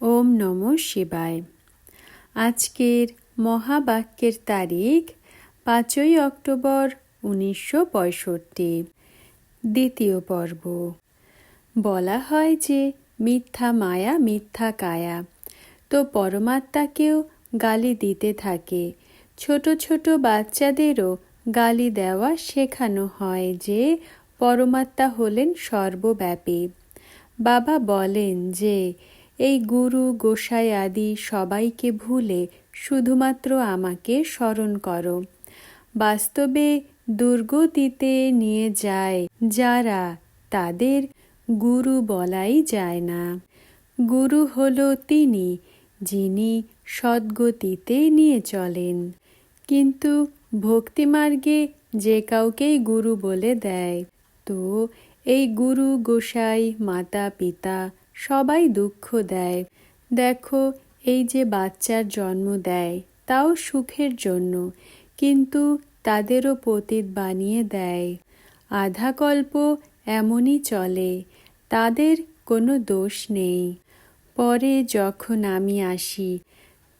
ওম নম শিবায়। আজকের মহাবাক্যের তারিখ পাঁচই অক্টোবর উনিশশো পঁয়ষট্টি, দ্বিতীয় পর্ব। বলা হয় যে, মিথ্যা মায়া মিথ্যা কায়া। তো পরমাত্মাকেও গালি দিতে থাকে। ছোট ছোট বাচ্চাদেরও গালি দেওয়া শেখানো হয় যে, পরমাত্মা হলেন সর্বব্যাপী। বাবা বলেন যে এই গুরু গোসাই আদি সবাইকে ভুলে শুধুমাত্র আমাকে স্মরণ করো। বাস্তবে দুর্গতিতে নিয়ে যায় যারা তাদের গুরু বলাই যায় না। গুরু হল তিনি, যিনি সদ্গতিতে নিয়ে চলেন। কিন্তু ভক্তিমার্গে যে কাউকেই গুরু বলে দেয়, তো এই গুরু গোসাই মাতা পিতা সবাই দুঃখ দেয়। দেখো, এই যে বাচ্চার জন্ম দেয়, তাও সুখের জন্য, কিন্তু তাদেরও পতিত বানিয়ে দেয়। আধাকল্প এমনই চলে, তাদের কোনো দোষ নেই। পরে যখন আমি আসি,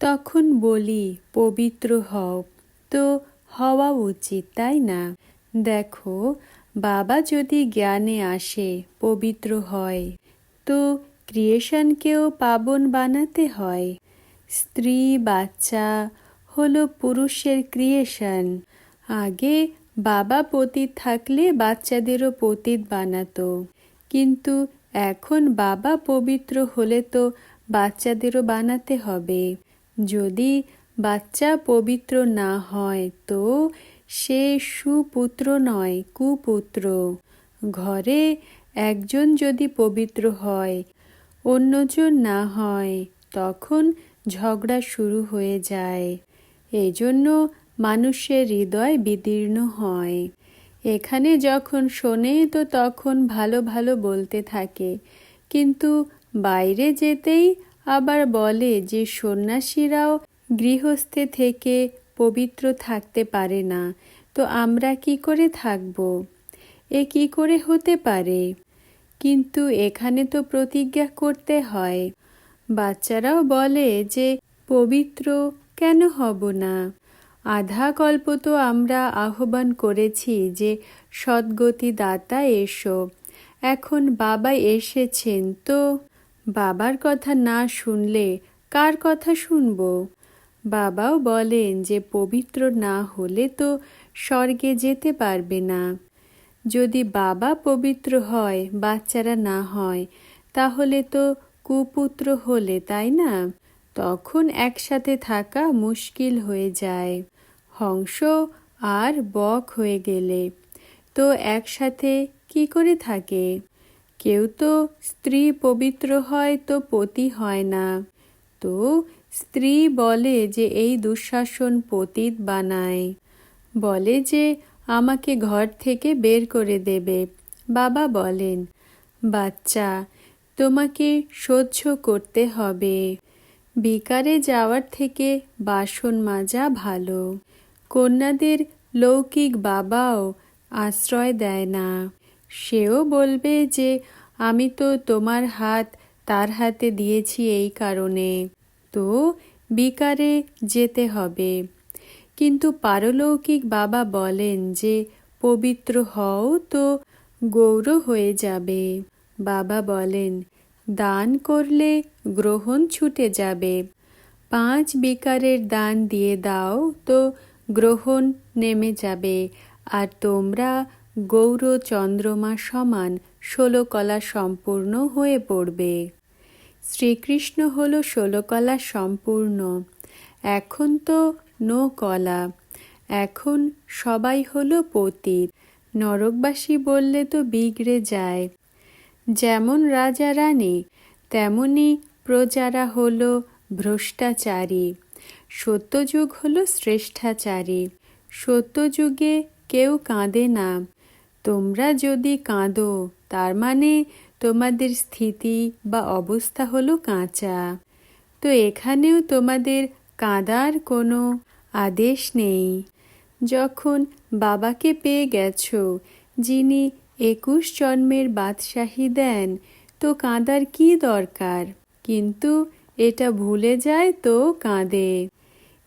তখন বলি, পবিত্র হও। তো হওয়া উচিত, তাই না? দেখো, বাবা যদি জ্ঞানে আসে, পবিত্র হয়। তো ক্রিয়েশনকেও পাবন বানাতে হয়। স্ত্রী, বাচ্চা হলো পুরুষের ক্রিয়েশন। আগে বাবা পতীত থাকলে বাচ্চাদেরও পতীত বানাতো। কিন্তু এখন বাবা পবিত্র হলে তো বাচ্চাদেরও বানাতে হবে। যদি বাচ্চা পবিত্র না হয় তো সে সুপুত্র নয়, কুপুত্র। ঘরে একজন যদি পবিত্র হয়, অন্যজন না হয়, তখন ঝগড়া শুরু হয়ে যায়। এই জন্য মানুষের হৃদয় বিদীর্ণ হয়। এখানে যখন শোনে তো তখন ভালো ভালো বলতে থাকে, কিন্তু বাইরে যেতেই আবার বলে যে সন্ন্যাসীরাও গৃহস্থে থেকে পবিত্র থাকতে পারে না, তো আমরা কি করে থাকব? এ কি করে হতে পারে? কিন্তু এখানে তো প্রতিজ্ঞা করতে হয়। বাচ্চারাও বলে যে, পবিত্র কেন হব না? আধা কল্প তো আমরা আহ্বান করেছি যে সদ্গতি দাতা এসো। এখন বাবা এসেছেন, তো বাবার কথা না শুনলে কার কথা শুনব? বাবাও বলেন যে, পবিত্র না হলে তো স্বর্গে যেতে পারবে না। যদি বাবা পবিত্র হয়, বাচ্চারা না হয়, তাহলে তো কুপুত্র হলে, তাই না? তখন একসাথে থাকা মুশকিল হয়ে যায়। হংস আর বক হয়ে গেলে। তো একসাথে কি করে থাকে? কেউ তো স্ত্রী পবিত্র হয়, তো পতি হয় না। তো স্ত্রী বলে যে এই দুঃশাসন পতিত বানায়। বলে যে আমাকে ঘর থেকে বের করে দেবে। বাবা বলেন, বাচ্চা, তোমাকে সহ্য করতে হবে। বিকারে যাওয়ার থেকে বাসন মাজা ভালো। কন্যাদের লৌকিক বাবাও আশ্রয় দেয় না। সেও বলবে যে, আমি তো তোমার হাত তার হাতে দিয়েছি এই কারণে। তো বিকারে যেতে হবে। কিন্তু পারলৌকিক বাবা বলেন যে, পবিত্র হও তো গৌর হয়ে যাবে। বাবা বলেন, দান করলে গ্রহণ ছুটে যাবে। পাঁচ বিকারের দান দিয়ে দাও তো গ্রহণ নেমে যাবে। আর তোমরা গৌর চন্দ্রমা সমান ষোলো কলা সম্পূর্ণ হয়ে পড়বে। শ্রীকৃষ্ণ হল ষোলো কলা সম্পূর্ণ। এখন তো নো কলা। এখন সবাই হলো পতীত। নরকবাসী বললে তো বিগড়ে যায়। যেমন রাজা রানী, তেমনি প্রজারা হলো ভ্রষ্টাচারী। সত্যযুগ হলো শ্রেষ্ঠাচারী। সত্যযুগে কেউ কাঁদে না। তোমরা যদি কাঁদো, তার মানে তোমাদের স্থিতি বা অবস্থা হলো কাঁচা। তো এখানেও তোমাদের কাঁদার কোনো আদেশ নেই। যখন বাবাকে পেয়ে গেছো, যিনি একুশ জন্মের বাদশাহী দেন, তো কাঁদার কি দরকার? কিন্তু এটা ভুলে যায় তো কাঁদে।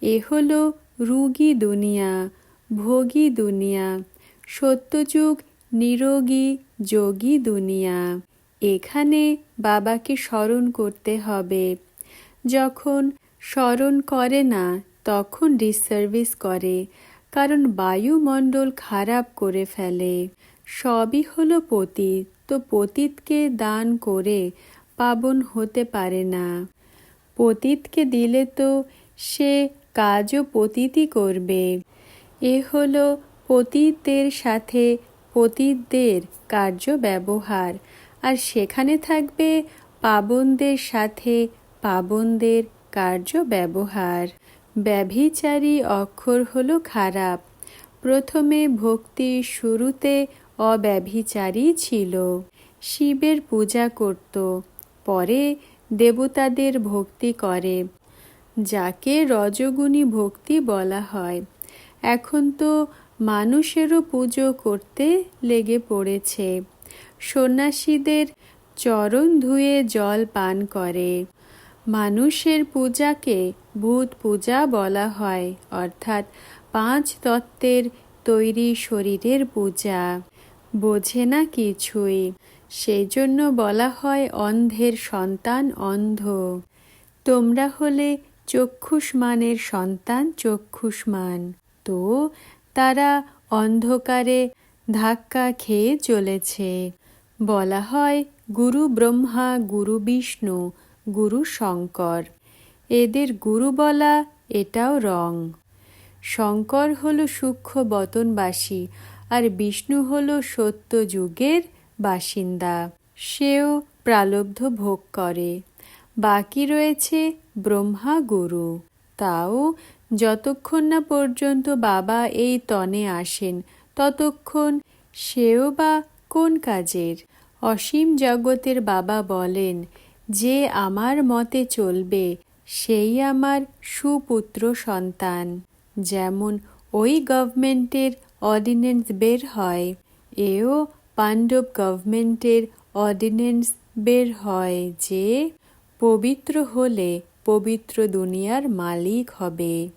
এ হলো রুগী দুনিয়া, ভোগী দুনিয়া, সত্যযুগ, নিরোগী, যোগী দুনিয়া। এখানে বাবাকে স্মরণ করতে হবে। যখন স্মরণ করে না, তখন ডিসসার্ভিস করে, কারণ বায়ুমণ্ডল খারাপ করে ফেলে। সবই হলো পতীত, তো পতীতকে দান করে পাবন হতে পারে না। পতীতকে দিলে তো সে কাজও পতীতই করবে। এ হলো পতীতদের সাথে পতীতদের কার্য ব্যবহার আর সেখানে থাকবে পাবনদের সাথে পাবনদের কার্য ব্যবহার। ব্যভিচারী অক্ষর হলো খারাপ। প্রথমে ভক্তি শুরুতে অব্যভিচারী ছিল। শিবের পূজা করত। পরে দেবতাদের ভক্তি করে, যাকে রজগুণী ভক্তি বলা হয়। এখন তো মানুষেরও পুজো করতে লেগে পড়েছে। সন্ন্যাসীদের চরণ ধুয়ে জল পান করে। মানুষের পূজাকে ভূত পূজা বলা হয়, অর্থাৎ পাঁচ তত্ত্বের তৈরি শরীরের পূজা। বোঝে না কিছুই সেই জন্য বলা হয় অন্ধের সন্তান অন্ধ। তোমরা হলে চক্ষুষ্মানের সন্তান চক্ষুষ্মান। তো তারা অন্ধকারে ধাক্কা খেয়ে চলেছে। বলা হয় গুরু ব্রহ্মা, গুরু বিষ্ণু গুরু শঙ্কর। এদের গুরু বলা এটাও রং। শঙ্কর হলো সূক্ষ্ম বতনবাসী আর বিষ্ণু হলো সত্য যুগের বাসিন্দা। সেও প্রালব্ধ ভোগ করে। বাকি রয়েছে ব্রহ্মা গুরু। তাও যতক্ষণ না পর্যন্ত বাবা এই তনে আসেন, ততক্ষণ সেও বা কোন কাজের? অসীম জগতের বাবা বলেন যে আমার মতে চলবে, সেই আমার সুপুত্র সন্তান। যেমন ওই গভর্নমেন্টের অর্ডিন্যান্স বের হয়, এও পাণ্ডব গভর্নমেন্টের অর্ডিন্যান্স বের হয় যে পবিত্র হলে পবিত্র দুনিয়ার মালিক হবে।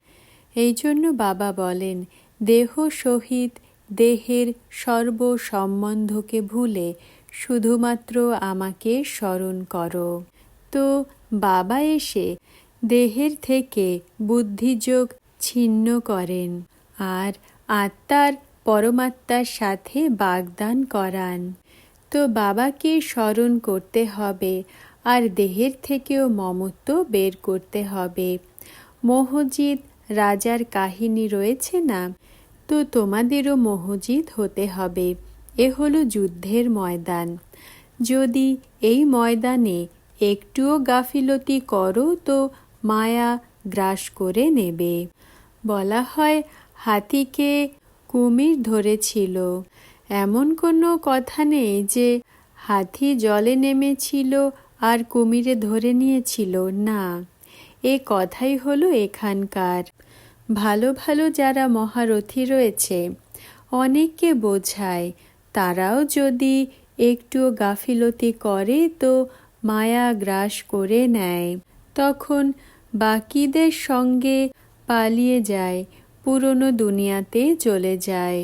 এই জন্য বাবা বলেন, দেহ সহিত দেহের সর্ব সম্বন্ধকে ভুলে শুধুমাত্র আমাকে স্মরণ করো। তো বাবা এসে দেহের থেকে বুদ্ধিযোগ ছিন্ন করেন আর আত্মার পরমাত্মার সাথে বাগদান করান। তো বাবাকে স্মরণ করতে হবে আর দেহের থেকেও মমত্ব বের করতে হবে। মহজিদ রাজার কাহিনী রয়েছে না? তো তোমাদেরও মহজিদ হতে হবে। এ হলো যুদ্ধের ময়দান। যদি এই ময়দানে একটুও গাফিলতি করো তো মায়া গ্রাস করে নেবে। বলা হয়, হাতিকে কুমির ধরেছিল। এমন কোনো কথা নেই যে হাতি জলে নেমেছিল আর কুমিরে ধরে নিয়েছিল, না। এ কথাই হলো এখানকার। ভালো ভালো যারা মহারথী রয়েছে, অনেককে বোঝায় তারাও যদি একটু গাফিলতি করে তো মায়া গ্রাস করে নেয়। তখন বাকিদের সঙ্গে পালিয়ে যায়, পুরনো দুনিয়াতে চলে যায়।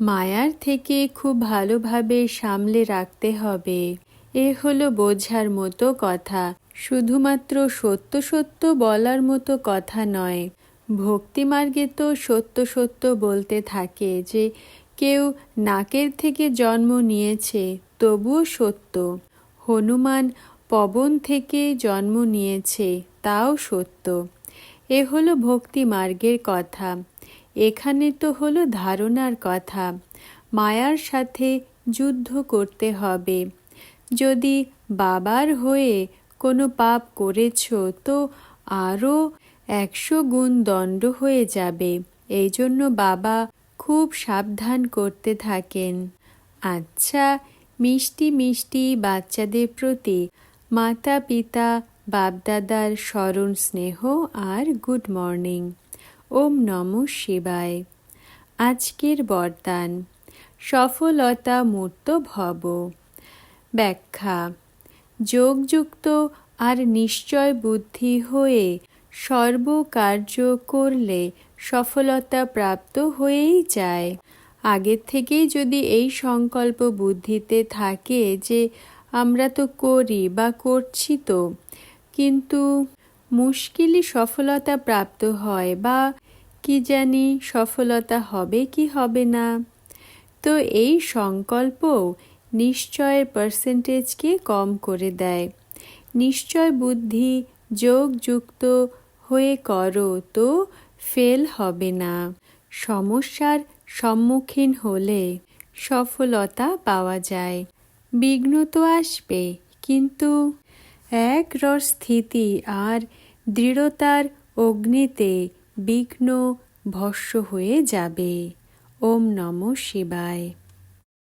মায়ার থেকে খুব ভালোভাবে সামলে রাখতে হবে। এ হলো বোঝার মতো কথা। শুধুমাত্র সত্য সত্য বলার মতো কথা নয়। ভক্তিমার্গে তো সত্য সত্য বলতে থাকে যে কেউ নাকের থেকে জন্ম নিয়েছে, তবুও সত্য। হনুমান পবন থেকে জন্ম নিয়েছে, তাও সত্য। এ হলো ভক্তি মার্গের কথা। এখানে তো হলো ধারণার কথা। মায়ার সাথে যুদ্ধ করতে হবে। যদি বাবার হয়ে কোনো পাপ করেছ, তো আরও একশো গুণ দণ্ড হয়ে যাবে। এই জন্য বাবা খুব সাবধান করতে থাকেন। আচ্ছা মিষ্টি মিষ্টি বাচ্চাদের প্রতি মাতা পিতা বাপদাদার স্মরণ স্নেহ আর গুড মর্নিং। ওম নম শিবায়। আজকের বরদান সফলতা মূর্ত ভব। ব্যাখ্যা, যোগযুক্ত আর নিশ্চয় বুদ্ধি হয়ে সর্বকার্য করলে সফলতা প্রাপ্ত হয়েই যায়। আগের থেকেই যদি এই সংকল্প বুদ্ধিতে থাকে যে আমরা তো করি বা করছি তো, কিন্তু মুশকিলই সফলতা প্রাপ্ত হয় বা কি জানি সফলতা হবে কি হবে না। তো এই সংকল্প নিশ্চয়ের পার্সেন্টেজকে কম করে দেয়। নিশ্চয় বুদ্ধি যোগযুক্ত হয়ে করো তো ফেল হবে না। সমস্যার সম্মুখীন হলে সফলতা পাওয়া যায়। বিঘ্ন তো আসবে, কিন্তু এক স্থিতি আর দৃঢ়তার অগ্নিতে বিঘ্ন ভস্য হয়ে যাবে। ওম নম শিবায়।